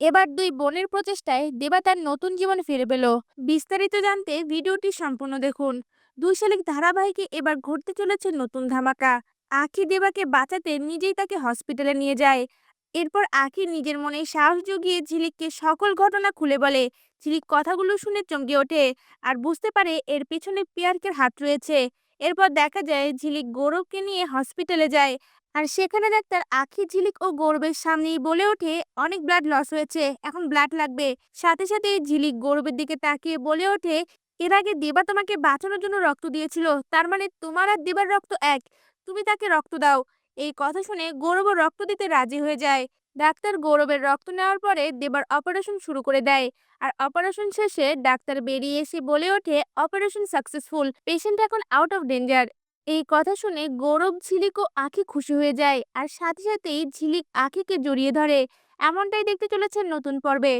এবার দুই বোনের প্রচেষ্টায় দেবা তার নতুন জীবন ফিরে পেল। বিস্তারিত জানতে ভিডিওটি সম্পূর্ণ দেখুন। দুই শালিক ধারাবাহিকে এবার ঘটতে চলেছে নতুন ধামাকা। আখি দেবাকে বাঁচাতে নিজেই তাকে হসপিটালে নিয়ে যায়। এরপর আখি নিজের মনে সাহস জুগিয়ে ঝিলিককে সকল ঘটনা খুলে বলে। ঝিলিক কথাগুলো শুনে চমকে ওঠে। আর বুঝতে পারে এর পেছনে পিয়ারকের হাত রয়েছে। এরপর দেখা যায় ঝিলিক গৌরবকে নিয়ে হসপিটালে যায়। আর সেখানে ডাক্তার আখি ঝিলিক ও গৌরবের সামনেই বলে ওঠে, অনেক ব্লাড লস হয়েছে, এখন ব্লাড লাগবে। সাথে সাথে ঝিলিক গৌরবের দিকে তাকিয়ে বলে ওঠে, এর আগে দেবা তোমাকে বাঁচানোর জন্য রক্ত দিয়েছিল, তার মানে তোমার আর দেবার রক্ত এক, তুমি তাকে রক্ত দাও। এই কথা শুনে গৌরবও রক্ত দিতে রাজি হয়ে যায়। ডাক্তার গৌরবের রক্ত নেওয়ার পরে দেবার অপারেশন শুরু করে দেয়। আর অপারেশন শেষে ডাক্তার বেরিয়ে এসে বলে ওঠে, অপারেশন সাকসেসফুল, পেশেন্ট এখন আউট অফ ডেঞ্জার এই কথা শুনে গৌরব ঝিলিক ও আঁখি খুশি হয়ে যায়, আর সাথে সাথেই ঝিলিক আঁখিকে জড়িয়ে ধরে। এমনটাই দেখতে চলেছে নতুন পর্বে।